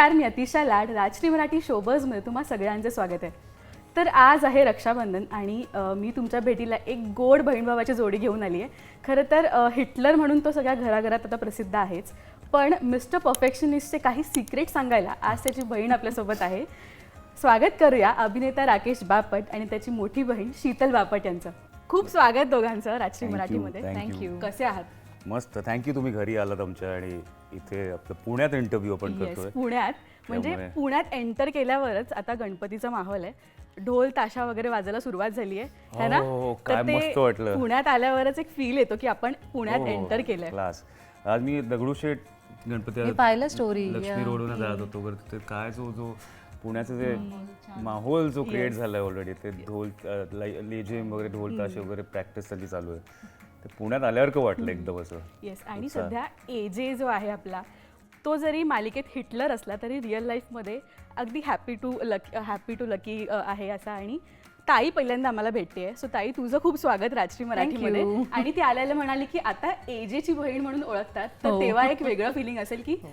नमस्कार मी अतिशा लाड. राजश्री मराठी शोबर्समध्ये तुम्हा सगळ्यांचे स्वागत आहे. तर आज आहे रक्षाबंधन आणि अ, मी तुमच्या भेटीला एक गोड बहीण भावाची जोडी घेऊन आली आहे खरं तर अ, हिटलर म्हणून तो सगळ्या घराघरात आता प्रसिद्ध आहेच. पण मिस्टर परफेक्शनिस्टचे काही सिक्रेट सांगायला आज त्याची बहीण आपल्यासोबत आहे. स्वागत करूया अभिनेता राकेश बापट आणि त्याची मोठी बहीण शीतल बापट यांचं. खूप स्वागत दोघांचं राजश्री Thank you, मराठीमध्ये. thank you. थँक्यू कसे आहात? मस्त. थँक्यू तुम्ही घरी आलात आमच्या आणि इथे आपलं पुण्यात इंटरव्ह्यू आपण करतोय. पुण्यात. म्हणजे त्यामुळे- पुण्यात एंटर केल्यावरच आता गणपतीचा माहोल आहे. ढोल ताशा वगैरे वाजायला सुरुवात झाली आहे. है ना? हो, तर काय ते मस्त वाटलं. पुण्यात आल्यावरच एक फील येतो की आपण पुण्यात हो, एंटर केलंय. क्लास आज मी दगडूशेठ गणपती मी पाहिलं story, लक्ष्मी yeah. रोडवरून जात होतो. काय जो जो पुण्याचं जे माहोल जो क्रिएट झालाय ऑलरेडी ते ढोल लेझिम वगैरे ढोल ताशे वगैरे प्रॅक्टिस सगळी चालू आहे. ते पुण्यात आल्यासारखं वाटलं एकदम असं. येस आणि उत्साह. सध्या एजे जो आहे आपला तो जरी मालिकेत हिटलर असला तरी रिअल लाईफमध्ये अगदी happy to lucky happy to lucky आहे असा. आणि ताई पहिल्यांदा आम्हाला भेटते सो ताई तुझं खूप स्वागत राजश्री मराठीमध्ये. you. आणि ती आल्याला म्हणाली की आता एजेची बहीण म्हणून ओळखतात. तर हो. तेव्हा एक वेगळं फिलिंग असेल की अं,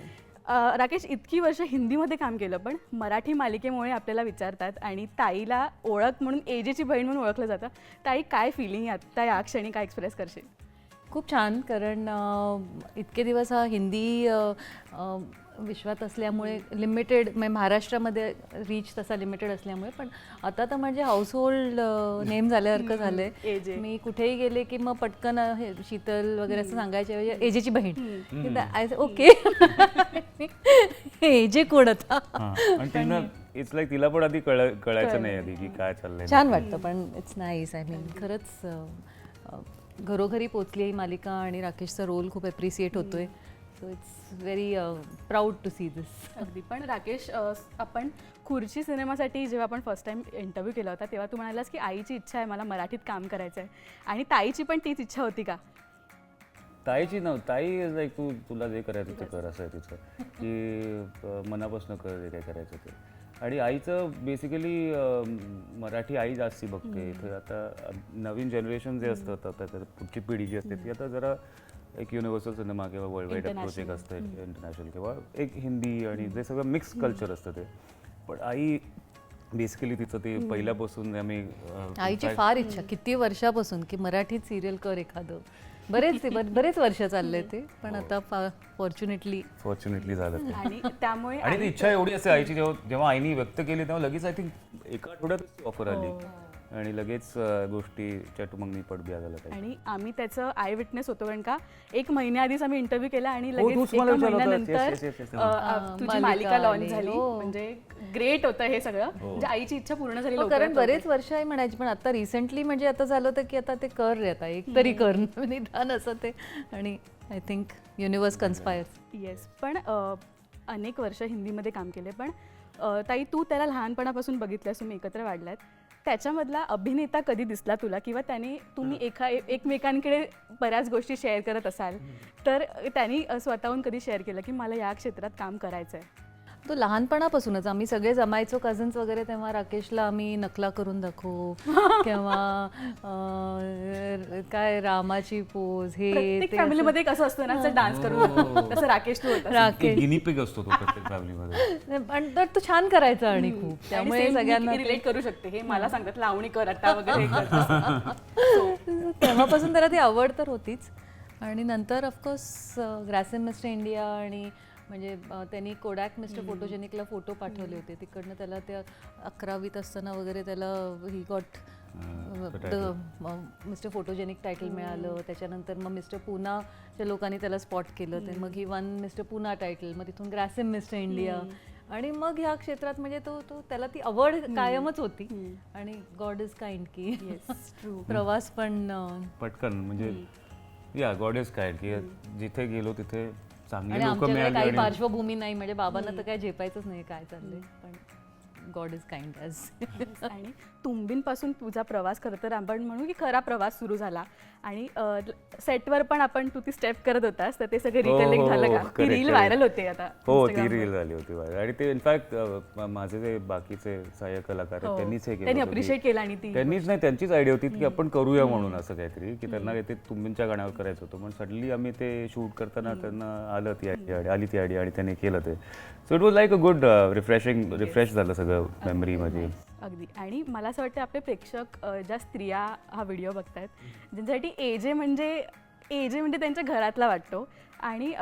राकेश इतकी वर्ष हिंदीमध्ये काम केलं पण मराठी मालिकेमुळे आपल्याला विचारतात आणि ताईला ओळख म्हणून एजेची बहीण म्हणून ओळखलं जातं. ताई काय फिलिंग आत्ता या क्षणी काय एक्सप्रेस करशील? खूप छान कारण इतके दिवस हा हिंदी विश्वात असल्यामुळे लिमिटेड म्हणजे महाराष्ट्रामध्ये रीच तसा लिमिटेड असल्यामुळे पण आता तर म्हणजे हाऊसहोल्ड नेम झाल्यासारखं AJ. झालंय. मी कुठेही गेले की मग पटकन हे शीतल वगैरे असं सांगायचे एजेची बहीण. ओके. एजे कोण आता? हा. इट्स लाईक तिला पण आधी कळ कळायचं नाही आधी की काय चाललंय छान वाटतं पण इट्स नाईस आय मीन खरंच घरोघरी पोचली ही मालिका आणि राकेशचा रोल खूप अप्रिसिएट होतोय. So it's very proud to see this अगदी. पण राकेश अ, आपण खुर्ची सिनेमासाठी जेव्हा आपण फर्स्ट टाइम इंटरव्ह्यू केला होता तेव्हा तू म्हणालास की आईची इच्छा आहे मला मराठीत काम करायचं आहे आणि ताईची पण तीच इच्छा होती का? ताईची नव्ह ताई लाईक तू तुला जे करायचं ते कर असं आहे तिचं. की अं, मनापासून कर जे काय करायचं ते. आणि आईचं बेसिकली मराठी आई जास्ती बघते. इथे आता अं, नवीन जनरेशन जे असतं आता आता पुढची पिढी जी असते ती आता जरा एक युनिव्हर्सल सिनेमा किंवा वर्ल्ड वाईड अप्रोच एक असतं इंटरनॅशनल किंवा एक हिंदी आणि जे सगळं मिक्स कल्चर असतं ते. पण आई बेसिकली तिचं ते पहिल्यापासून आम्ही आईची फार इच्छा किती वर्षापासून की मराठीत सिरियल कर एखादं. बरेच बर- बरेच वर्ष चालले ते पण आता फॉर्च्युनेटली फॉर्च्युनेटली झालं आणि त्यामुळे आणि ती इच्छा एवढी असते आईची जेव्हा जेव्हा आईने व्यक्त केली तेव्हा लगेच आय थिंक एका आठवड्यात ऑफर आली. आणि लगेच गोष्टी चट मग मी पडबिया झाला काही आणि आम्ही त्याचं आय विटनेस होतो कारण का एक महिन्याआधीच आम्ही इंटरव्ह्यू केला आणि हो, लगेच एका. महिन्यानंतर तुझी मालिका लॉन्च. झाली. हो. म्हणजे ग्रेट होतं हे सगळं. म्हणजे आईची इच्छा पूर्ण झाली हो, कारण. बरेच वर्ष आहे म्हणायची पण आता रिसेंटली म्हणजे आता झालं होतं की आता ते कर रे आता. एक तरी कर निदान असं ते. आणि I think universe conspires yes पण अनेक वर्ष हिंदीमध्ये काम केले पण ताई तू त्याला लहानपणापासून बघितल्यास तुम्ही एकत्र वाढलात. त्याच्यामधला अभिनेता कधी दिसला तुला? किंवा त्याने तुम्ही एका एकमेकांकडे बऱ्याच गोष्टी शेअर करत असाल तर त्यांनी स्वतःहून कधी शेअर केलं की मला या क्षेत्रात काम करायचं आहे तो लहानपणापासूनच. आम्ही सगळे जमायचो कझन्स वगैरे तेव्हा राकेशला आम्ही नकला करून दाखवू. किंवा अं, काय रामाची पोज हे प्रत्येक ते फॅमिलीमध्ये कसं असतं ना असं डान्स करून. तसं राकेश तू होता राकेश. गिनीपिक असतो तो प्रत्येक फॅमिलीमध्ये पण तर तो छान करायचा आणि खूप. त्यामुळे सगळ्यांना रिलेट करू शकते. हे मला सांगतात लावणी कर अट्टा वगैरे. हे. कर. तेव्हापासून त्याला ती आवड तर होतीच. आणि नंतर ऑफकोर्स ग्रॅसेम मिस्टर इंडिया आणि म्हणजे त्यांनी कोडॅक मिस्टर फोटोजेनिकला फोटो पाठवले होते. तिकडनं त्याला त्या अकरावीत असताना वगैरे त्याला he got mister photogenic title मिळालं. त्याच्यानंतर मग मिस्टर पुनाच्या लोकांनी त्याला स्पॉट केलं. ते मग he won mister Poona title मग तिथून ग्रॅसेम मिस्टर इंडिया आणि मग ह्या क्षेत्रात म्हणजे तो तो त्याला ती आवड कायमच होती. आणि गॉड इज काइंड की. प्रवास पण पटकन म्हणजे या गॉड इज काय की जिथे गेलो तिथे चांगली आणि लोक आमच्याकडे मिळाली काही आणि पार्श्वभूमी नाही म्हणजे बाबांना तर काय झेपायचंच नाही काय चाललंय पण गॉड इज काइंड ॲज आणि तुंबींपासून तुझा प्रवास खरं तर आपण म्हणू की खरा प्रवास सुरू झाला. आणि सेटवर पण आपण तू ती स्टेप करत होतास तर ते सगळे हो, रिकलेक्ट हो, झालं हो, का ती correct, रील. व्हायरल होते आता हो ती. रील झाली होती viral. आणि ते इनफॅक्ट माझे जे बाकीचे सहाय्यक कलाकार आहेत हो. त्यांनीच हे केलं त्यांनी appreciate केलं आणि ती- त्यांनीच नाही त्यांचीच आयडिया होती की आपण करूया म्हणून असं काहीतरी की त्यांना ते तुंबींच्या गाण्यावर करायचं होतं. पण सडनली आम्ही ते शूट करताना त्यांना आलं ती आयडिया आली ती आयडिया आणि त्यांनी केलं ते. So it was like a good refreshing refresh झालं सगळं मेमरी माझी अगदी. आणि मला असं वाटतं आपले प्रेक्षक ज्या स्त्रिया हा व्हिडिओ बघतायत ज्यांच्यासाठी एजे म्हणजे एजे म्हणजे त्यांच्या घरातला वाटतो. आणि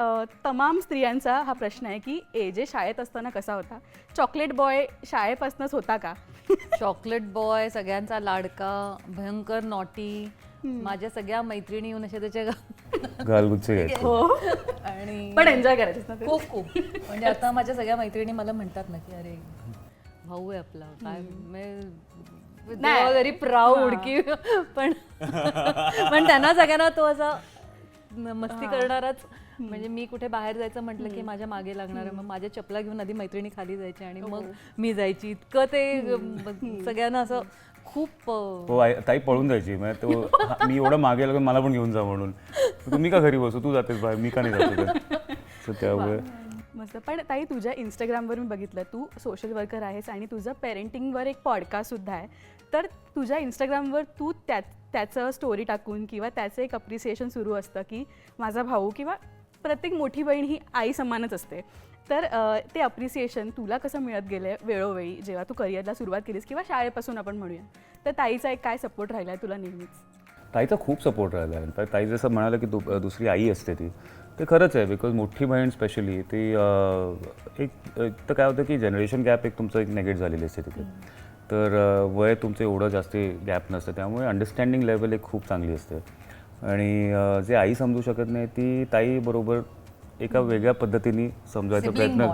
तमाम स्त्रियांचा हा प्रश्न आहे की एजे शाळेत असताना कसा होता? चॉकलेट बॉय शाळेपासूनच होता का? चॉकलेट बॉय सगळ्यांचा लाडका भयंकर नॉटी माझ्या सगळ्या मैत्रिणी येऊन अशा त्याच्या गालगुच्चे घ्यायचे. हो. आणि पण एन्जॉय ते. खूप खूप. म्हणजे आता माझ्या सगळ्या मैत्रिणी मला म्हणतात ना की अरे भाऊ आहे आपला. काय नाही. व्हेरी प्राऊड की पण पण त्यांना सगळ्यांना तो असा मस्ती करणाराच. म्हणजे मी कुठे बाहेर जायचं म्हटलं की माझ्या मागे लागणार. मग माझ्या चपला घेऊन आधी मैत्रिणी खाली जायची आणि मग मी जायची. इतकं ते सगळ्यांना असं खूप हो आई- ताई पळून जायची. म्हणजे तो हा- मी एवढं मागे लागून मला पण घेऊन जा म्हणून. तुम्ही का घरी बसू? तू जातेस बाहेर. मी का नाही जातो सो त्यामुळे मस्त. पण ताई तुझ्या इंस्टाग्रामवर मी बघितलं तू सोशल वर्कर आहेस आणि तुझं पेरेंटिंगवर एक पॉडकास्टसुद्धा आहे. तर तुझ्या इंस्टाग्रामवर तू त्या त्याचं स्टोरी टाकून किंवा त्याचं एक अप्रिसिएशन सुरू असतं की माझा भाऊ किंवा प्रत्येक मोठी बहीण ही आई समानच असते. तर ते अप्रिसिएशन तुला कसं मिळत गेलं वेळोवेळी जेव्हा तू करिअरला सुरुवात केलीस किंवा शाळेपासून आपण म्हणूया? तर ताईचा एक काय सपोर्ट राहिला आहे तुला नेहमीच? ताईचा खूप सपोर्ट राहिला आहे ताई ताई जसं म्हणालं की दु- दुसरी आई असते ती ते खरंच आहे बिकॉज मोठी बहीण स्पेशली ती एक एक तर काय होतं की जनरेशन गॅप एक तुमचं एक नेगेट झालेली असते तिथे. तर वय तुमचं एवढं जास्त गॅप नसतं. त्यामुळे अंडरस्टँडिंग लेवल एक खूप चांगली असते. आणि जे आई समजू शकत नाही ती ताई बरोबर एका वेगळ्या पद्धतीने समजायचा प्रयत्न.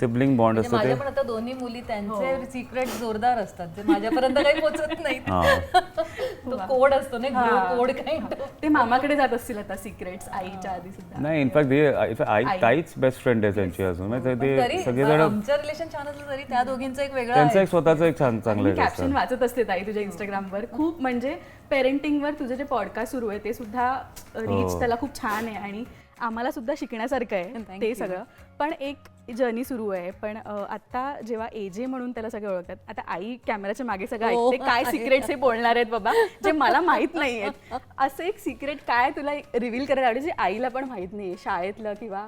सिबलिंग बॉन्ड असतो ते. माझ्या पण आता दोन्ही मुली त्यांचे सिक्रेट जोरदार असतात. जे माझ्यापर्यंत काही पोचत नाहीत. हां. तो कोड असतो ना कोड काही ते मामाकडे जात असतील आता सिक्रेट्स आईच्या आधी सुद्धा. नाही इनफॅक्ट ते आई ताईच बेस्ट फ्रेंड आहे त्यांची अजून. म्हणजे ते सगळेजण आमचं रिलेशन छान असलं तरी त्या दोघींचं एक वेगळं त्यांचं एक स्वतःचं एक छान चांगलं कॅप्शन वाचत असते ताई तुझ्या इंस्टाग्रामवर खूप म्हणजे पेरेंटिंगवर तुझं जे पॉडकास्ट सुरू आहे ते सुद्धा रीच हो. त्याला खूप छान आहे. आणि आम्हाला सुद्धा शिकण्यासारखं आहे Thank ते you. सगळं. पण एक जर्नी सुरू आहे. पण अ, आता जेव्हा एजे म्हणून त्याला सगळे ओळखतात आता आई कॅमेराच्या मागे सगळं हो, ऐकते काय आहे. सिक्रेट्स हे बोलणार आहेत बाबा जे मला माहीत नाही आहेत असं एक सिक्रेट काय तुला रिव्हील करायला आवडेल जे आईला पण माहीत नाही शाळेतलं किंवा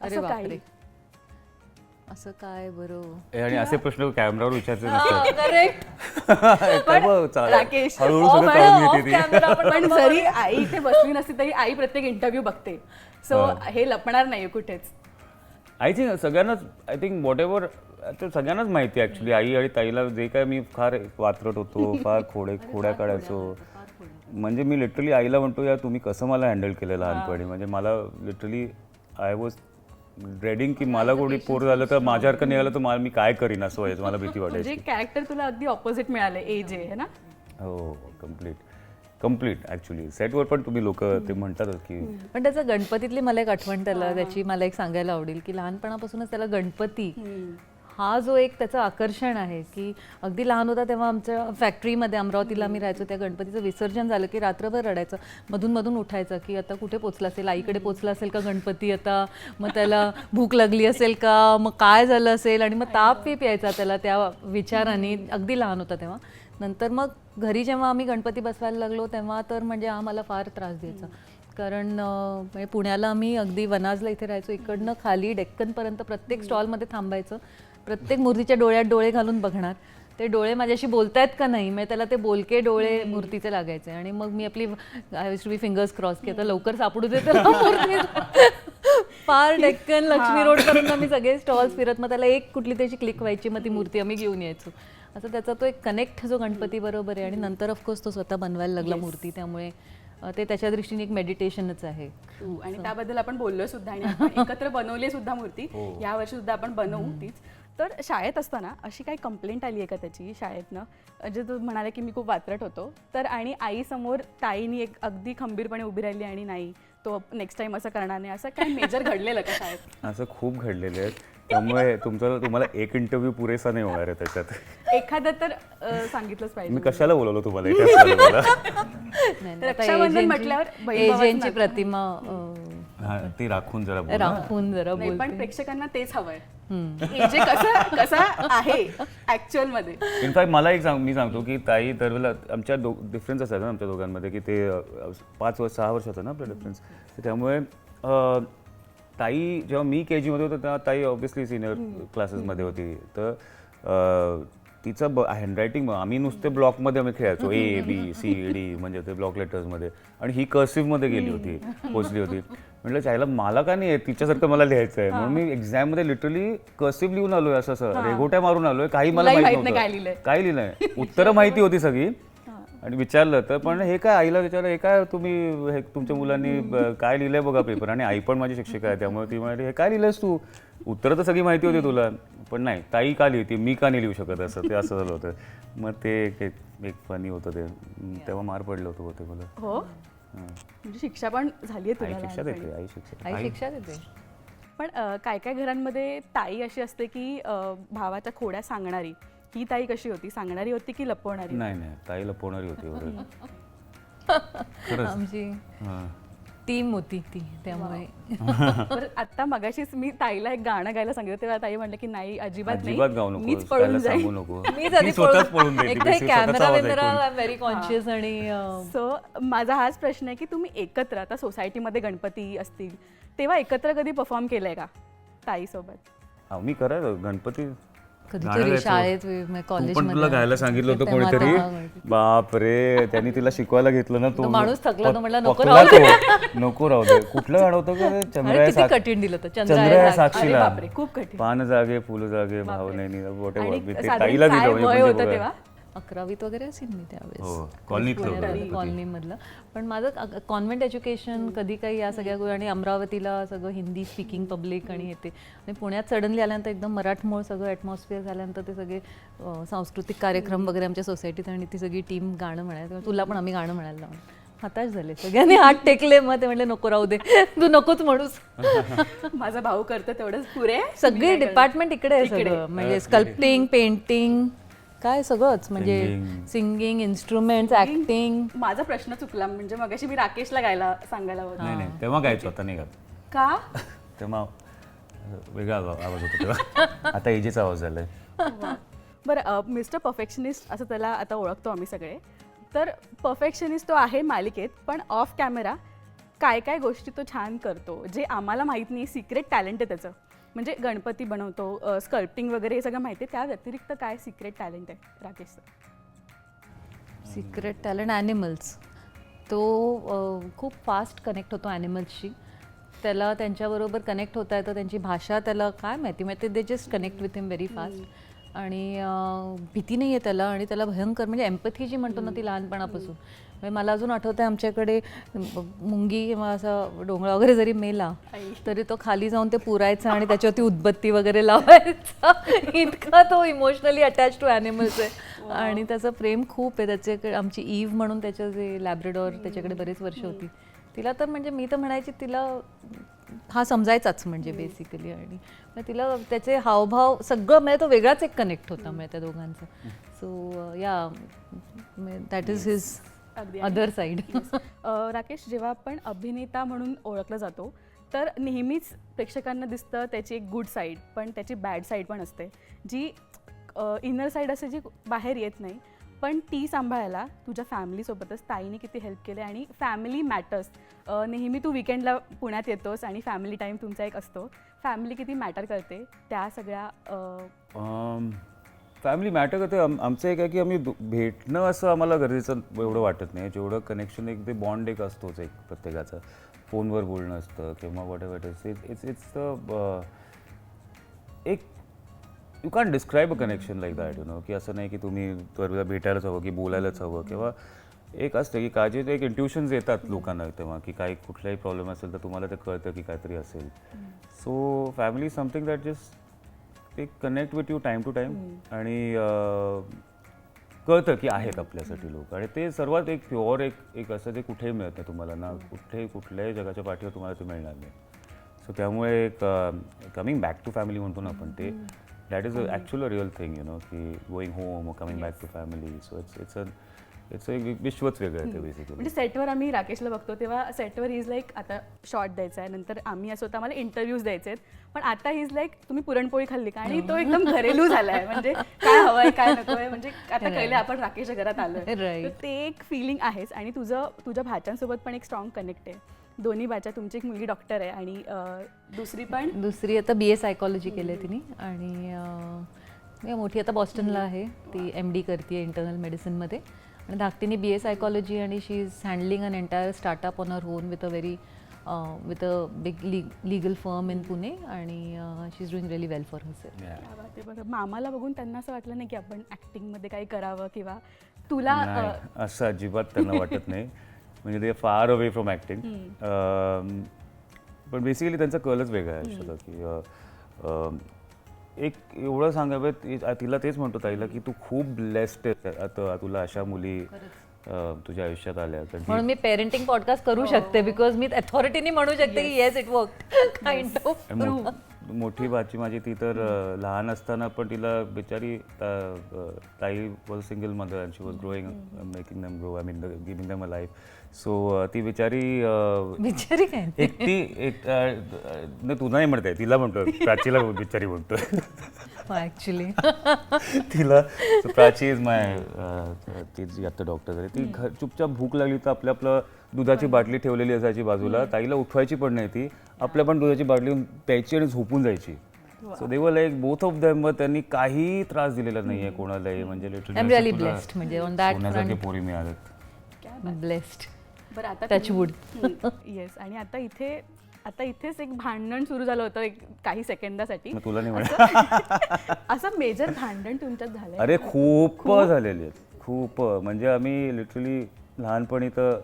अरे असं बापरे. काही? असं काय बरं? हे आणि असे प्रश्न कॅमेरावर विचारचे नसतात करेक्ट काय बघ, चालेल. राकेश हळूहळू सगळं कळून ती. पण जरी आई इथे बसली नसती तरी आई प्रत्येक इंटरव्ह्यू बघते. सो हे. लपणार नाही कुठेच. आय थिंक सगळ्यांनाच आय थिंक वॉट एव्हर सगळ्यांनाच माहिती ॲक्च्युली आई आणि ताईला जे काय मी फार वात्रट होतो फार खोडे खोड्या काढायचो. म्हणजे मी लिटरली आईला म्हणतो यार तुम्ही कसं मला हँडल केलं लहानपणी? म्हणजे मला लिटरली आय वॉज ड्रेडिंग की मला कोणी पोर झालं तर माझ्यासारखं निघालं तर मला मी काय करीन असं व्हायचं मला भीती म्हणजे वाटायची. कॅरेक्टर तुला अगदी ऑपोजिट मिळाले एजे है ना? हो कंप्लीट कंप्लीट ॲक्च्युली सेटवर पण तुम्ही लोक ते म्हणतातच की पण त्याचं गणपतीतली मला एक आठवण त्याला त्याची मला एक सांगायला आवडेल की लहानपणापासूनच त्याला गणपती हा जो एक त्याचं आकर्षण आहे की अगदी लहान होता तेव्हा आमच्या फॅक्टरीमध्ये अमरावतीला आम्ही राहायचो त्या गणपतीचं विसर्जन झालं की रात्रभर रडायचं. मधून मधून उठायचं की आता कुठे पोचला असेल? आईकडे पोचला असेल का गणपती आता? मग त्याला भूक लागली असेल का? मग काय झालं असेल? आणि मग ताप पी प्यायचा त्याला त्या विचाराने. अगदी लहान होता तेव्हा. नंतर मग घरी जेव्हा आम्ही गणपती बसवायला लागलो तेव्हा तर म्हणजे मला फार त्रास द्यायचा. कारण म्हणजे पुण्याला आम्ही अगदी वनाजला इथे राहायचो. इकडनं खाली डेक्कनपर्यंत प्रत्येक स्टॉलमध्ये थांबायचं. प्रत्येक मूर्तीच्या डोळ्यात डोळे घालून बघणार. ते डोळे माझ्याशी बोलतायत का नाही म्हणजे त्याला ते बोलके डोळे मूर्तीचे लागायचे. आणि मग मी आपली I to be fingers cross की आता लवकर सापडू दे मूर्ती. फार डेक्कन लक्ष्मी रोड पर्यंत आम्ही सगळे स्टॉल्स फिरत मग त्याला एक कुठली त्याची क्लिक व्हायची मग ती मूर्ती आम्ही घेऊन यायचो. असं त्याचा तो एक कनेक्ट जो गणपती बरोबर आहे आणि नंतर ऑफकोर्स तो स्वतः बनवायला लागला मूर्ती त्यामुळे अं, ते त्याच्या दृष्टीने एक मेडिटेशनच आहे. तू आणि त्याबद्दल आपण बोललो सुद्धा आणि आपण एकत्र बनवली सुद्धा मूर्ती. या वर्षी सुद्धा आपण बनवू तीच. तर शाळेत असताना अशी काही कंप्लेंट आली आहे का त्याची शाळेतनं? जे तू म्हणाले की मी खूप वात्रट होतो. तर आणि आईसमोर ताईनी एक अगदी खंबीरपणे उभी राहिली आणि नाही तो नेक्स्ट टाइम असं करणार नाही असं काही मेजर घडलेलं का शाळेत? असं खूप घडलेले आहेत त्यामुळे तुमचं तुम्हाला एक इंटरव्ह्यू पुरेसा नाही होणार आहे त्याच्यात. एखादं तर अं, सांगितलंच मी पाहिजे कशाला बोलवलं तुम्हाला? इथे असं रक्षाबंधन एजंटची- म्हटल्यावर बहीण भावाचं एजंटची नातं. प्रतिमा अं, हा, ती राखून जरा बोला. राखून जरा नाही पण बोलते. प्रेक्षकांना तेच हवंय. एजे कसा कसा आहे ऍक्च्युअलमध्ये इनफॅक्ट मला एक सांग मी सांगतो की ताई दरवेळेला आमच्या दो डिफरन्स असायचा ना आमच्या दोघांमध्ये की ते अ, पाच वर्ष सहा वर्षाचा ना आपला डिफरन्स त्यामुळे अ, ताई जेव्हा मी के जीमध्ये होतो तेव्हा ताई ऑब्व्हियसली सिनियर क्लासेसमध्ये होती. तर तिचं ब हँडरायटिंग आम्ही नुसते ब्लॉकमध्ये आम्ही खेळायचो. ए बी सी डी म्हणजे ते ब्लॉक लेटर्समध्ये आणि ही कर्सिव्हमध्ये गेली होती. पोचली होती. म्हटलं चायला मला का नाही आहे तिच्यासारखं मला लिहायचं आहे म्हणून मी एक्झाममध्ये लिटरली कर्सिव्ह लिहून आलोय असं असं रेगोट्या मारून आलोय. काही मला माहीत नव्हतं. काय लिहिलंय. उत्तरं माहिती होती सगळी. आणि विचारलं तर पण हे काय आईला विचारलं हे काय तुम्ही हे तुमच्या मुलांनी ब- काय लिहिलंय बघा पेपर आणि आई पण माझी शिक्षिका आहे त्यामुळे ती म्हणाली हे काय लिहिलंयस तू? उत्तरं तर सगळी माहिती होती तुला. पण नाही ताई का लिहिते? मी का नाही लिहू शकत? असं ते असं झालं होतं. मग ते एक एक फनी होतं ते. तेव्हा मार पडलं होतं होते मला. हो. म्हणजे शिक्षा पण झाली आहे आई तुला शिक्षा लहानपणी. देते आई शिक्षा. आई शिक्षा देते. पण अं, काय काय घरांमध्ये ताई अशी असते की अं, भावाच्या खोड्या सांगणारी? ही ताई कशी होती? सांगणारी होती की लपवणारी नाही नाही. ताई लपवणारी होती खरंच. आमची हां. टीम होती ती त्यामुळे. बरं, आता मगाशीच मी ताईला एक गाणं गायला सांगितलं तेव्हा ताई म्हणलं की नाही अजिबात अजिबात गाऊ नाही नको मीच पळून सांगू जाईल नको. मी आधी मी स्वतःच पळून जाईल एकदा तिथे, स्वतःचा कॅमेरा आवाज बिमेरा ऐकून. व्हेरी कॉन्शियस आणि अं, सो माझा हाच प्रश्न आहे की तुम्ही एकत्र आता सोसायटीमध्ये गणपती असतील तेव्हा एकत्र कधी परफॉर्म केलंय का ताईसोबत? हा मी करायचो गणपती कधीतरी. शाळेत, पण. तुला गायला सांगितलं होतं कोणीतरी. बाप रे त्यांनी तिला शिकवायला घेतलं ना तो. माणूस थकला, तो म्हणला, नको पकला तो. नको राहू दे. कुठलं गाणं होतं का चंद्राया कठीण दिलं होतं. चंद्राया साक्षीला खूप कठीण. पान जागे फुल जागे भाव नाही वॉट आणि एव्हर साधारण ताईला दिलं म्हणजे होतं. तेव्हा? अकरावीत वगैरे असेल मी त्यावेळेस. हो, कॉलनीतलं होतं गणपती. कॉलनीमधलं पण माझं कॉन्व्हेंट एज्युकेशन कधी काही या सगळ्या गोष्टी आणि अमरावतीला सगळं हिंदी स्पीकिंग पब्लिक आणि हे ते. आणि पुण्यात सडनली आल्यानंतर एकदम मराठमोळ सगळं ॲटमॉस्फिअर झाल्यानंतर ते सगळे सांस्कृतिक कार्यक्रम वगैरे आमच्या सोसायटीत आणि ती सगळी टीम गाणं म्हणायला तेव्हा तुला पण आम्ही गाणं म्हणायला लावून. हताश झाले सगळ्यांनी हात टेकले. मग ते म्हणले नको राहू दे. तू नकोच म्हणूस. माझा भाऊ करतो तेवढंच पुरे. सगळी डिपार्टमेंट इकडे आहे सगळं. म्हणजे स्कल्पटिंग पेंटिंग काय सगळंच म्हणजे. सिंगिंग इन्स्ट्रुमेंट्स ऍक्टिंग माझा प्रश्न चुकला म्हणजे मगाशी मी राकेशला गायला सांगायला होतं. नाही नाही तेव्हा गायचो आता नाही गात. का? तेव्हा वेगळा आवा- आवाज होता तेव्हा. आता एजेचा आवाज झालाय. बरं मिस्टर परफेक्शनिस्ट असं त्याला आता ओळखतो आम्ही सगळे. तर परफेक्शनिस्ट तो आहे मालिकेत पण ऑफ कॅमेरा काय काय गोष्टी तो छान करतो जे आम्हाला माहीत नाही सिक्रेट टॅलेंट आहे त्याचं. म्हणजे गणपती बनवतो स्कल्पटिंग वगैरे हे सगळं माहिती आहे. त्या व्यतिरिक्त काय सिक्रेट टॅलेंट आहे राकेशचं सिक्रेट टॅलेंट ॲनिमल्स तो खूप फास्ट कनेक्ट होतो ॲनिमल्सशी त्याला त्यांच्याबरोबर कनेक्ट होता येतं त्यांची भाषा त्याला काय माहिती? माहिती दे just connect with him very fast आणि भीती नाही आहे त्याला आणि त्याला भयंकर म्हणजे एम्पथी जी म्हणतो ना ती लहानपणापासून. म्हणजे मला अजून आठवतं आहे आमच्याकडे मुंगी किंवा असा डोंगळा वगैरे जरी मेला तरी तो खाली जाऊन ते पुरायचा आणि त्याच्यावरती उदबत्ती वगैरे लावायचा. इतका तो इमोशनली अटॅच टू ॲनिमल्स आहे. आणि त्याचं प्रेम खूप आहे. त्याच्याकडे आमची ईव म्हणून त्याचं जे लॅब्रेडॉर त्याच्याकडे बरेच वर्ष होती. तिला तर म्हणजे मी तर म्हणायची तिला हा समजायचाच म्हणजे बेसिकली आणि मग तिला त्याचे हावभाव सगळं म्हणजे तो वेगळाच एक कनेक्ट होता म्हणजे त्या दोघांचा. सो या दॅट इज हिज अगदी अदर साईड अ, राकेश जेव्हा आपण अभिनेता म्हणून ओळखला जातो तर नेहमीच प्रेक्षकांना दिसतं त्याची एक गुड साईड पण त्याची बॅड साईड पण असते. जी इनर साईड असते जी बाहेर येत नाही पण ती सांभाळायला तुझ्या फॅमिलीसोबतच ताईने किती हेल्प केले आणि फॅमिली मॅटर्स नेहमी तू विकेंडला पुण्यात येतोस आणि फॅमिली टाईम तुमचा एक असतो. फॅमिली किती मॅटर करते त्या सगळ्या फॅमिली मॅटर करते. आम- आमचं एक आहे की आम्ही भेटणं असं आम्हाला गरजेचं एवढं वाटत नाही. जेवढं कनेक्शन एक ते बॉन्ड एक असतोच एक प्रत्येकाचा. फोनवर बोलणं असतं किंवा whatever it's it's it's एक you can describe a connection like that you know की असं नाही की तुम्ही तर भेटायलाच हवं की बोलायलाच हवं किंवा एक असतं की काळजी एक इंट्युशन्स येतात लोकांना तेव्हा की काही कुठलाही प्रॉब्लेम असेल तर तुम्हाला ते कळतं की काहीतरी असेल. So family something that just ते connect with you time to time आणि कळतं की आहेत आपल्यासाठी लोक. आणि ते सर्वात एक प्युअर एक एक असं ते कुठेही मिळत नाही तुम्हाला ना कुठेही कुठल्याही जगाच्या पाठीवर तुम्हाला ते मिळणार नाही. सो त्यामुळे एक कमिंग बॅक टू फॅमिली म्हणतो ना आपण ते. That is actual a real thing you know की going home coming back to family so it's it's a it's एक विश्वच वेगळं आहे ते बेसिकली म्हणजे सेटवर आम्ही राकेशला बघतो तेव्हा सेटवर इज लाईक आता शॉर्ट द्यायचा आहे नंतर आम्ही असं होतं आम्हाला इंटरव्ह्यूज द्यायचे आहेत. पण आता इज लाईक तुम्ही पुरणपोळी खाल्ली का? आणि तो एकदम घरेलू झाला आहे म्हणजे काय हवंय काय नको आहे म्हणजे आता कळलं आपण राकेशच्या घरात आलोय. Right. तर ते एक फिलिंग आहेच. आणि तुझं तुझ्या भाच्यांसोबत पण एक स्ट्रॉंग कनेक्ट आहे. दोन्ही भाच्या तुमची एक मुलगी डॉक्टर आहे आणि दुसरी पण? दुसरी आता बी ए सायकॉलॉजी केली आहे तिने. आणि मोठी आता बॉस्टनला आहे. ती एम डी करते इंटरनल मेडिसिनमध्ये आणि धाकटीने बी ए सायकॉलॉजी आणि she is handling an entire startup on uh own with a very with a big legal firm in Pune आणि she is doing really well for बरं. मामाला बघून त्यांना असं वाटलं नाही की आपण ॲक्टिंगमध्ये काही करावं किंवा तुला असं अजिबात त्यांना वाटत नाही. म्हणजे ते फार अवे फ्रॉम ॲक्टिंग पण बेसिकली त्यांचा कलच वेगळा आहे आयुष्याचा की अं, अं, एक एवढं सांगावं तिला तेच म्हणतो ताईला की तू खूप ब्लेस्ड आता तुला अशा मुली अं, तुझ्या आयुष्यात आल्या. म्हणून मी पेरेंटिंग पॉडकास्ट करू शकते बिकॉज मी अथॉरिटीने म्हणू शकते की yes it work kind of मोठी भाची माझी ती तर लहान असताना पण तिला बिचारी ताई was single mother and she was growing making them grow I mean giving them a life so ती बिचारी बिचारी काय. एकटी एक तुला नाही म्हणताय तिला म्हणतो प्राचीला बिचारी म्हणतो ऍक्च्युली तिला so प्राची इज माय ती जी आता डॉक्टर झाली ती घर चुपचाप भूक लागली तर आपल्या आपलं दुधाची बाटली ठेवलेली असायची बाजूला ताईला उठवायची पण नाही ती आपल्या पण दुधाची बाटली प्यायची आणि झोपून जायची. So they were like both of them त्यांनी काही त्रास दिलेला नाहीये कोणालाही म्हणजे तुला ब्लेस्ड म्हणजे ऑन दॅट पोरी मिळाल्यात ब्लेस्ड बरं आता wood. येस आणि आता इथे आता इथेच एक भांडण सुरू झालं होतं एक काही सेकंदासाठी. मग तुला नाही म्हणत असं मेजर भांडण तुमच्यात झालंय? अरे खूप झालेले आहेत. खूप. म्हणजे आम्ही लिटरली लहानपणी तर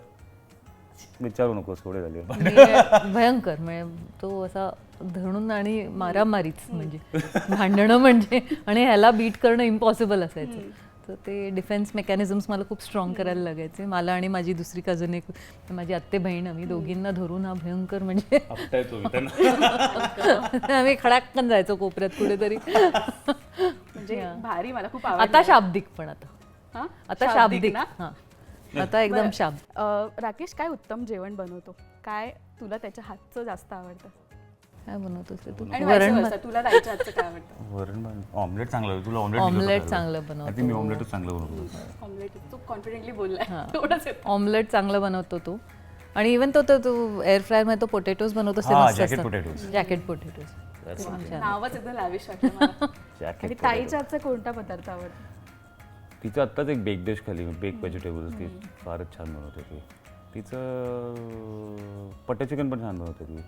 विचारू नकोस थोडे झाले. म्हणजे भयंकर म्हणजे तो असा धरून आणि मारामारीच म्हणजे भांडणं म्हणजे आणि ह्याला बीट करणं इम्पॉसिबल असायचं. तर ते डिफेन्स मेकॅनिझम्स मला खूप स्ट्रॉंग करायला लागायचे. मला आणि माझी दुसरी कझन एक माझी आत्ते बहीण आम्ही दोघींना धरून हा भयंकर म्हणजे आम्ही खडाक्कन जायचो कोपऱ्यात कुठेतरी. म्हणजे भारी मला खूप आता शाब्दिक पण आता. हा? आता शाब्दिक ना? हा. आता एकदम. शाब्द राकेश काय उत्तम जेवण बनवतो? काय तुला त्याच्या हातचं जास्त आवडतं? काय बनवतोस रे तू? आणि वरण तुला ताईच्या हातचं काय आवडतं? वरण ऑमलेट चांगलं आहे. तुला ऑमलेट Omelette चांगलं बनवतो. मी ऑमलेटच चांगलं बनवतो. ऑमलेट तू कॉन्फिडेंटली बोललाय. तेवढंच येतं. ऑमलेट चांगलं बनवतो तो. आणि इवन तो तो तू एअर फ्रायरमध्ये तो पोटॅटोज बनवतो हा, jacket potatoes. जॅकेट पोटॅटोज नावच एकदम लाविश वाटलं मला. Jacket आणि ताईच्या हातचा कोणता पदार्थ आवडतो? तिचं आत्ताच एक बेक डिश खाली बेक व्हेजिटेबल्स ती फारच छान बनवते ती. तिचं पट्टे चिकन पण छान बनवते ती.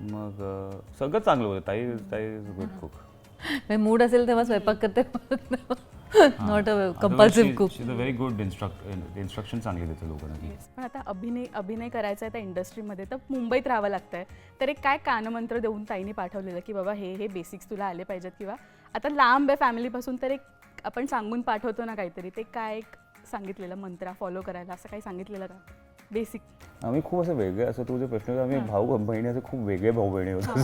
मग अं, सगळं चांगलं होतं. ताई ताई गुड कुक मूड असेल तेव्हा स्वयंपाक करते. Not a compulsive cook is a very good instruct instruction चांगली देते लोकांना ती पण आता अभिनय अभिनय करायचा आहे त्या इंडस्ट्रीमध्ये तर मुंबईत राहावं लागतंय. तर एक काय कानमंत्र देऊन ताईने पाठवलेलं की बाबा हे हे बेसिक्स तुला आले पाहिजेत किंवा आता लांब आहे फॅमिलीपासून तर एक आपण सांगून पाठवतो ना काहीतरी. ते काय एक सांगितलेलं मंत्र फॉलो करायला? असं काही सांगितलेलं का? बेसिक आम्ही खूप असं वेगळे असं तुझे प्रश्न आम्ही भाऊ बहिणी असं खूप वेगळे भाऊ बहिणी होतो.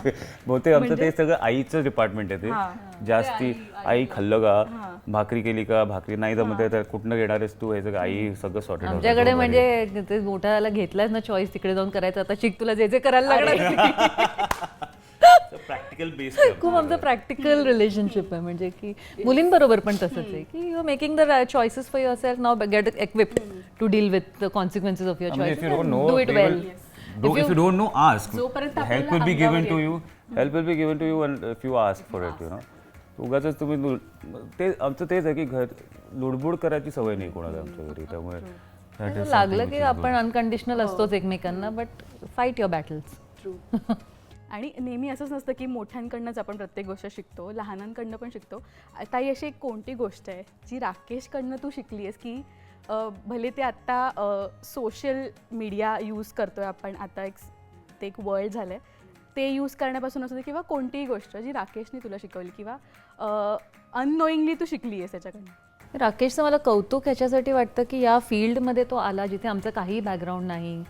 बहुतेक आमचं ते सगळं आईचं डिपार्टमेंट आहे ते. जास्ती आई खाल्लं का? भाकरी केली का? भाकरी नाही जमत आहे तर कुठनं घेणारेस तू? हे सगळं आई सगळं सॉर्टेड आमच्याकडे म्हणजे ते मोठ्याला घेतलायच ना चॉईस तिकडे जाऊन करायचं. आता शिक तुला जे जे करायला लागणार. प्रॅक्टिकल बेस खूप आमचं प्रॅक्टिकल रिलेशनशिप आहे. म्हणजे की मुलींबरोबर पण तसंच आहे. की you making the choices for yourself now get equipped to deal with the consequences of your don't choice do it well will- if you don't know, ask. Help will be given to you. Help will be given to you and if you ask for it, you know. उगाच तुम्ही ते आमचं तेच आहे की घर लुडबुड करायची सवय नाही कोणाला आमच्या घरी. त्यामुळे लागलं की आपण अनकंडिशनल असतोच एकमेकांना but fight your battles true आणि नेहमी असंच नसतं की मोठ्यांकडनंच आपण प्रत्येक गोष्ट शिकतो लहानांकडनं पण शिकतो. ताई अशी एक कोणती गोष्ट आहे जी राकेशकडनं तू शिकली आहेस की भले ते आत्ता सोशल मीडिया यूज करतो आहे आपण आता एक ते एक वर्ल्ड झालं आहे ते यूज करण्यापासून असू दे किंवा कोणतीही गोष्ट जी राकेशने तुला शिकवली किंवा अननोईंगली तू शिकली आहेस त्याच्याकडनं राकेशचं मला कौतुक ह्याच्यासाठी वाटतं की या फील्डमध्ये तो आला जिथे आमचं काही बॅकग्राऊंड नाही.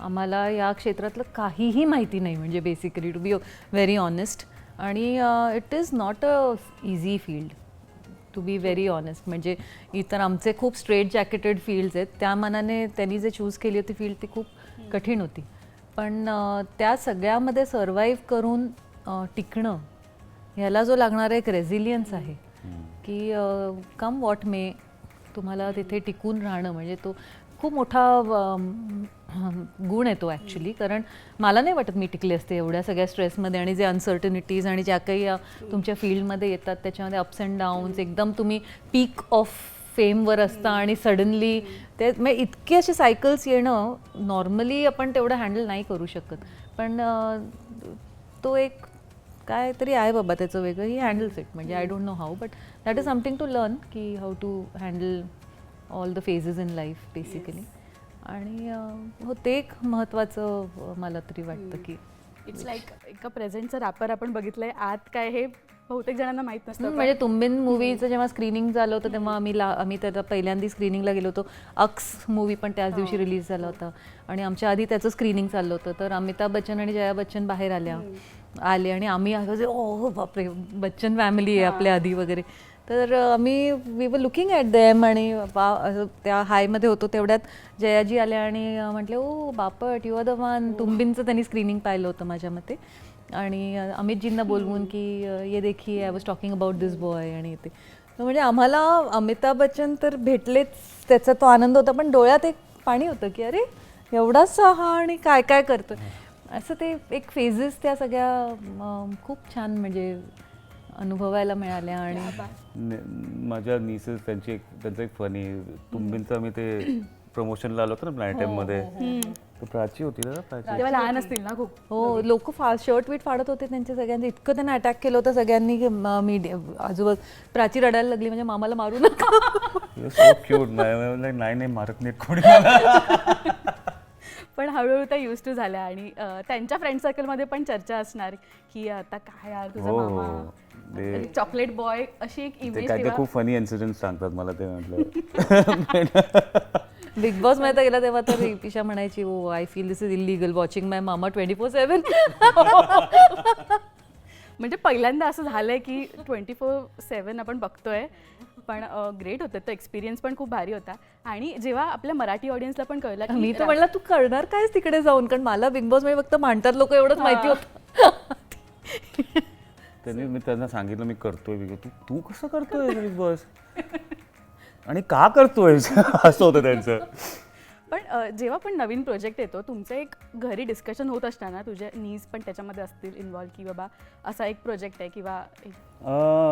आम्हाला या क्षेत्रातलं काहीही माहिती नाही म्हणजे basically to be very honest आणि it is not a easy field to be very honest म्हणजे इतर आमचे खूप स्ट्रेट जॅकेटेड फील्ड्स आहेत. त्या मनाने त्यांनी जे चूज केली होती फील्ड ती खूप कठीण होती. पण त्या सगळ्यामध्ये सर्वाईव्ह करून टिकणं ह्याला जो लागणारा एक रेझिलियन्स आहे. की कम वॉट मे तुम्हाला तिथे टिकून राहणं म्हणजे तो खूप मोठा गुण येतो ॲक्च्युली कारण मला नाही वाटत मी टिकले असते एवढ्या सगळ्या स्ट्रेसमध्ये आणि जे अनसर्टनिटीज आणि ज्या काही तुमच्या फील्डमध्ये येतात त्याच्यामध्ये अप्स अँड डाऊन्स एकदम तुम्ही पीक ऑफ फेमवर असता आणि सडनली ते म्हणजे इतके असे सायकल्स येणं नॉर्मली आपण तेवढं हँडल नाही करू शकत. पण तो एक काय तरी आहे बाबा त्याचं वेगळं. ही हँडल्स इट म्हणजे I don't know how but that is something to learn की how to handle all the phases in life basically आणि हो ते एक महत्त्वाचं मला तरी वाटतं की इट्स लाईक एका प्रेझेंटचं रॅपर आपण बघितलंय आत काय हे बहुतेक जणांना माहीत नसतं म्हणजे तुंबिन मूवीचं जेव्हा स्क्रीनिंग झालं होतं तेव्हा आम्ही ला आम्ही त्याला पहिल्यांदा स्क्रीनिंगला गेलो होतो. अक्स मूवी पण त्याच दिवशी रिलीज झाला होता. आणि आमच्या आधी त्याचं स्क्रीनिंग चाललं होतं. तर अमिताभ बच्चन आणि जया बच्चन बाहेर आल्या. आले आणि आम्ही ओ बापरे! बच्चन फॅमिली आहे आपल्या आधी वगैरे. तर आम्ही we were looking at them आणि असं त्या हायमध्ये होतो तेवढ्यात जयाजी आल्या आणि म्हटले ओ Bapat you are the one तुंबिनचं त्यांनी स्क्रीनिंग पाहिलं होतं माझ्या मते. आणि अमितजींना बोलवून की ये देखिए I was talking about this boy आणि ते. तर म्हणजे आम्हाला अमिताभ बच्चन तर भेटलेच त्याचा तो आनंद होता पण डोळ्यात एक पाणी होतं की अरे एवढासा हा आणि काय काय करतो असं ते एक फेजेस त्या सगळ्या खूप छान म्हणजे अनुभवायला मिळाल्या आणि ने- माझ्या निसेस त्यांची एक त्यांचं एक फनी तुंबींचं मी ते प्रमोशनला आलो होतो ना प्लॅनेटमध्ये. तर प्राची होती ना प्राची? तेव्हा लहान असतील ना खूप. हो लोक फा शर्ट वीट फाडत होते त्यांच्या सगळ्यांचे. इतकं त्यांना अटॅक केलं होतं सगळ्यांनी की म- मी आजोबा प्राची रडायला लागली म्हणजे मामाला मारू नका. सो क्यूट नाही नाही नाही मारत नाही कोणी मला. पण हळूहळू त्या युज टू झाल्या आणि अं, त्यांच्या फ्रेंड सर्कलमध्ये पण चर्चा असणार की आता काय यार तुझा हो, मामा हो. ते- चॉकलेट बॉय अशी एक ते इमेज काय खूप फनी इन्सिडेंट सांगतात मला ते म्हटलं. बिग बॉसमध्ये गेला तेव्हा तर इपिशा म्हणायची ओ I feel this is illegal watching my mama twenty four सेवन म्हणजे पहिल्यांदा असं झालंय की ट्वेंटी फोर सेवन आपण बघतोय पण ग्रेट होतं. तो एक्सपिरियन्स पण खूप भारी होता. आणि जेव्हा आपल्या मराठी ऑडियन्सला पण कळलं की मी तर म्हणलं तू करणार काय तिकडे जाऊन? कारण मला बिग बॉसमध्ये फक्त मांडतात लोक एवढंच माहिती होतं. त्यांनी मी त्यांना सांगितलं मी करतोय. बिग तू तू कसं करतोय बिग बॉस? आणि का करतोय? असं होतं त्यांचं. पण जेव्हा पण नवीन प्रोजेक्ट येतो तुमचं एक घरी डिस्कशन होत असणार ना तुझे नीज पण त्याच्यामध्ये असतील इन्व्हॉल्व की बाबा असा एक प्रोजेक्ट आहे किंवा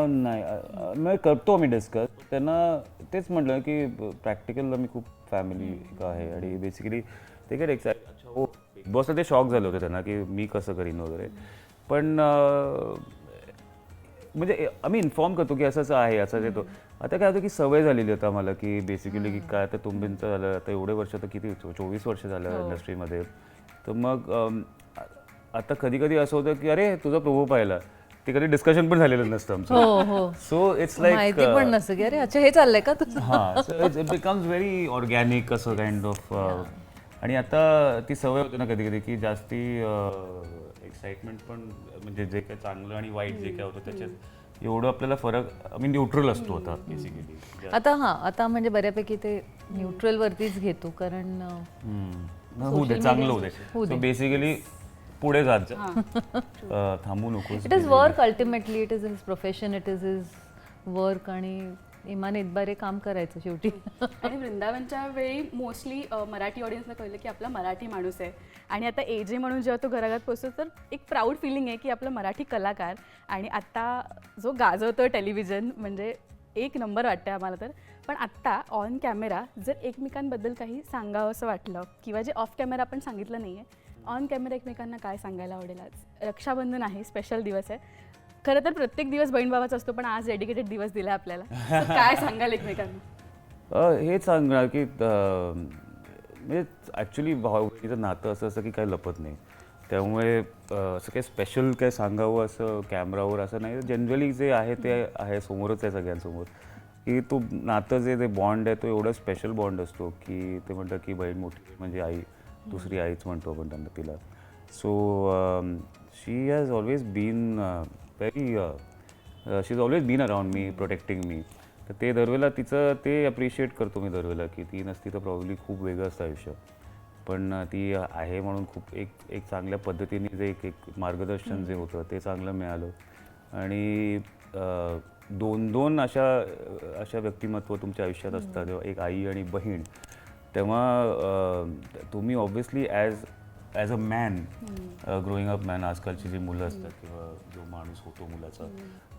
नाही. करतो मी डिस्कस त्यांना तेच म्हटलं की प्रॅक्टिकलला मी खूप फॅमिली आहे आणि बेसिकली ते काय एक्साइट अच्छा हो. बॉसला ते शॉक झाले होते त्यांना की मी कसं करीन वगैरे. पण म्हणजे आम्ही इन्फॉर्म करतो की असं असं आहे असं येतो आता काय होतं की सवय झालेली होती आम्हाला की बेसिकली की काय आता तुंबींचं झालं आता एवढे वर्ष तर किती चोवीस वर्ष झालं इंडस्ट्रीमध्ये तर मग आता कधी कधी असं होतं की अरे तुझा प्रोमो पाहिला. ते कधी डिस्कशन पण झालेलं नसतं हो आमचं हो सो इट्स लाईक पण नसतं की अरे अच्छा हे चाललंय का? तुझं हां इट बिकम्स व्हेरी ऑर्गॅनिक असं काइंड ऑफ आणि आता ती सवय होते ना कधी कधी की जास्ती एक्साइटमेंट पण म्हणजे जे काय चांगलं आणि वाईट जे काय होतं त्याच्यात एवढं आपल्याला फरक आम्ही न्यूट्रल असतो आता बेसिकली आता हा आता म्हणजे बऱ्यापैकी ते न्यूट्रल वरतीच घेतो कारण होऊ दे चांगलं होऊ दे. बेसिकली पुढे जात जा. थांबू नकोस. It is work ultimately it is his profession it is his work आणि इमान इतबारे काम करायचं शेवटी. आणि वृंदावनच्या वेळी मोस्टली मराठी ऑडियन्सला कळलं की आपला मराठी माणूस आहे. आणि आता ए जे म्हणून जेव्हा तो घराघरात पोचतो तर एक प्राऊड फिलिंग आहे की आपला मराठी कलाकार आणि आत्ता जो गाजवतो टेलिव्हिजन म्हणजे एक नंबर वाटतं आम्हाला तर. पण आत्ता ऑन कॅमेरा जर एकमेकांबद्दल काही सांगावं असं वाटलं किंवा जे ऑफ कॅमेरा आपण सांगितलं नाही आहे ऑन कॅमेरा एकमेकांना काय सांगायला आवडेल आज? रक्षाबंधन आहे स्पेशल दिवस आहे. खरं तर प्रत्येक दिवस बहीण भावाचा असतो पण आज डेडिकेटेड दिवस दिला आपल्याला. So काय सांगाल एकमेकांना? अ, हेच सांगणार की अ, म्हणजे ॲक्च्युली भाऊ नातं असं असं की काही लपत नाही. त्यामुळे अ, असं काही स्पेशल काय सांगावं असं कॅमेरावर असं नाही. जनरली जे आहे ते आहे समोरच आहे सगळ्यांसमोर. की तो नातं जे ते बॉन्ड आहे तो एवढा स्पेशल बॉन्ड असतो की ते म्हणतात की बहीण मोठी म्हणजे आई दुसरी आईच म्हणतो आपण त्यांना तिला. So she has always been very she is always been around me protecting me तर ते दरवेळेला तिचं ते अप्रिशिएट करतो मी दरवेळेला की ती नसती तर प्रॉब्ली खूप वेगळं असतं आयुष्य. पण ती आहे म्हणून खूप एक एक चांगल्या पद्धतीने जे एक एक मार्गदर्शन जे होतं ते चांगलं मिळालं. आणि दोन दोन अशा अशा व्यक्तिमत्व तुमच्या आयुष्यात असतात. एक आई आणि बहीण तेव्हा तुम्ही obviously as as a man growing up man आजकालची जी मुलं असतात किंवा जो माणूस होतो मुलाचा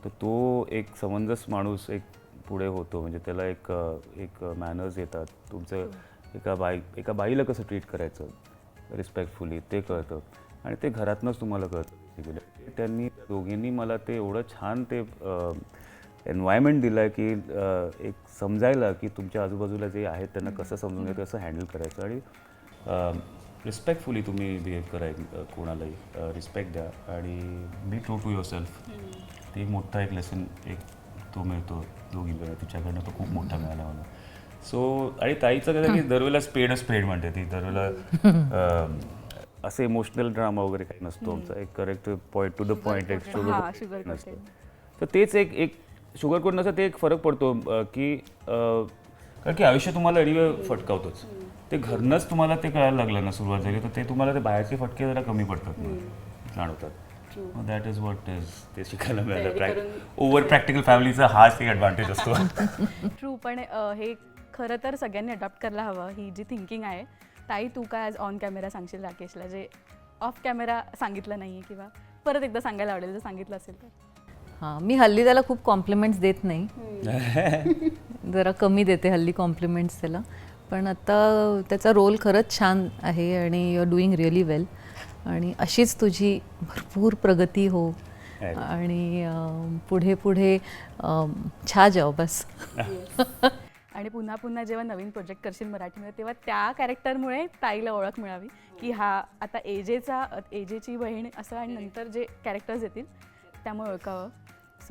तर तो एक समंजस माणूस एक पुढे होतो. म्हणजे त्याला एक एक मॅनर्स येतात. तुमचं एका बाई एका बाईला कसं ट्रीट करायचं? रिस्पेक्टफुली ते कळतं. आणि ते घरातनंच तुम्हाला कळतं. त्यांनी त्या दोघींनी मला ते एवढं छान ते एन्व्हायरमेंट दिलं आहे की एक समजायला की तुमच्या आजूबाजूला जे आहेत त्यांना कसं समजून घ्यायचं कसं हँडल करायचं. आणि रिस्पेक्टफुली तुम्ही बिहेव कराय कोणालाही. रिस्पेक्ट द्या. आणि be true to yourself ते एक मोठा एक लेसन एक तो मिळतो दोघींकडे तिच्याकडनं तो खूप मोठा मिळाला मला. सो आणि ताईचं कसं की दरवेळेला स्पेड स्पेड म्हणते ती. दरवेळेला असं इमोशनल ड्रामा वगैरे काही नसतो आमचा. एक correct point to the point एक शुगर sugar नसतं. तर तेच एक एक शुगर कोट नसतं ते एक फरक पडतो की कारण की आयुष्य तुम्हाला अडीवे फटकावतोच. ते घरनंच तुम्हाला ते कळायला लागलं ना सुरुवात झाली तर ते तुम्हाला ते बाहेरचे फटके जरा कमी पडतात ना, जाणवतात. दॅट इज वॉट इज ते शिकायला मिळालं. ओव्हर प्रॅक्टिकल फॅमिलीचा हाच एक ॲडव्हान्टेज असतो. ट्रू पण हे खरं तर सगळ्यांनी अडॉप्ट करायला हवं ही जी थिंकिंग आहे. ताई तू काय आज ऑन कॅमेरा सांगशील राकेशला? जे ऑफ कॅमेरा सांगितलं नाही आहे किंवा परत एकदा सांगायला आवडेल जर सांगितलं असेल तर. हां मी हल्ली त्याला खूप कॉम्प्लिमेंट्स देत नाही. जरा कमी देते हल्ली कॉम्प्लिमेंट्स त्याला. पण आता त्याचा रोल खरंच छान आहे आणि you are doing really well आणि अशीच तुझी भरपूर प्रगती हो. आणि पुढे पुढे छा जाओ बस. आणि पुन्हा पुन्हा जेव्हा नवीन प्रोजेक्ट करशील मराठीमध्ये तेव्हा त्या कॅरेक्टरमुळे ताईला ओळख मिळावी. की हा आता एजेचा एजेची बहीण असं आणि नंतर जे कॅरेक्टर्स येतील त्यामुळे ओळखावं.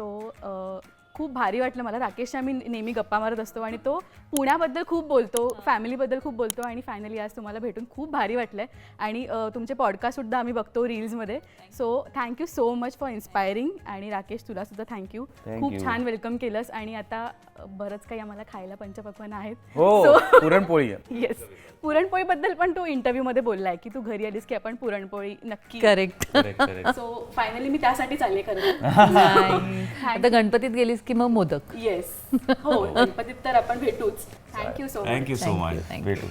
सो खूप भारी वाटलं मला. राकेशशी आम्ही नेहमी गप्पा मारत असतो आणि तो पुण्याबद्दल खूप बोलतो फॅमिलीबद्दल खूप बोलतो आणि फायनली आज तुम्हाला भेटून खूप भारी वाटलं आहे आणि तुमचे पॉडकास्टसुद्धा आम्ही बघतो रील्समध्ये so thank you so much for inspiring आणि राकेश तुला सुद्धा थँक्यू खूप. छान वेलकम केलंस. आणि आता बरंच काही आम्हाला खायला पंचपक्वान आहेत. हो पुरणपोळी आहे. येस पुरणपोळीबद्दल पण तू इंटरव्ह्यूमध्ये बोललाय की तू घरी आलीस की आपण पुरणपोळी नक्की correct Correct, correct. So finally मी त्यासाठीच आले खरं आता गणपतीत गेलीस की मग मोदक. येस हो गणपतीत तर आपण भेटूच. Thank you so much thank you so Thank you, much thank you. भेटू.